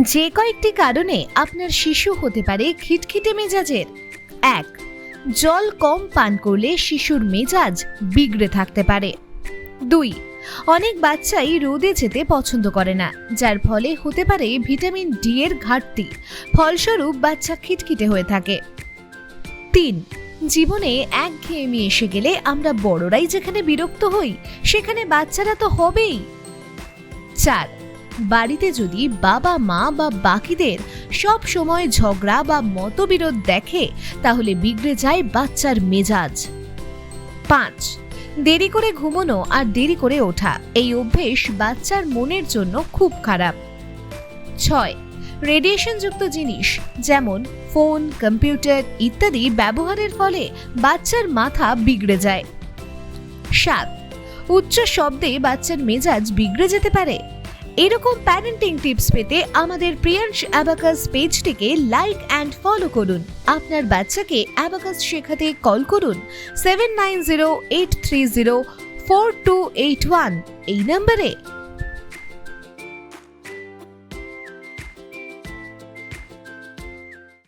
যে কয়েকটি কারণে আপনার শিশু হতে পারে খিটখিটে মেজাজের। এক, জল কম পান করলে শিশুর মেজাজ বিগড়ে থাকতে পারে। দুই, অনেক বাচ্চাই রোদে যেতে পছন্দ করে না, যার ফলে হতে পারে ভিটামিন ডি এর ঘাটতি, ফলস্বরূপ বাচ্চা খিটখিটে হয়ে থাকে। তিন, জীবনে একঘেয়েমি এসে গেলে আমরা বড়রাই যেখানে বিরক্ত হই, সেখানে বাচ্চারা তো হবেই। চার বাড়িতে যদি বাবা, মা বা বাকিদের সব সময় ঝগড়া বা মতবিরোধ দেখে, তাহলে বিগড়ে যায় বাচ্চার মেজাজ। পাঁচ, দেরি করে ঘুমোনো আর দেরি করে ওঠা, এই অভ্যেস বাচ্চার মনের জন্য খুব খারাপ। ছয়, রেডিয়েশনযুক্ত জিনিস, যেমন ফোন, কম্পিউটার ইত্যাদি ব্যবহারের ফলে বাচ্চার মাথা বিগড়ে যায়। সাত, উচ্চ শব্দে বাচ্চার মেজাজ বিগড়ে যেতে পারে। এরকম প্যারেন্টিং টিপস পেতে আমাদের প্রিয়াংশ অ্যাবাকাস পেজটিকে লাইক অ্যান্ড ফলো করুন। আপনার বাচ্চাকে অ্যাবাকাস শেখাতে কল করুন seven nine zero eight three zero four two eight one এই নম্বরে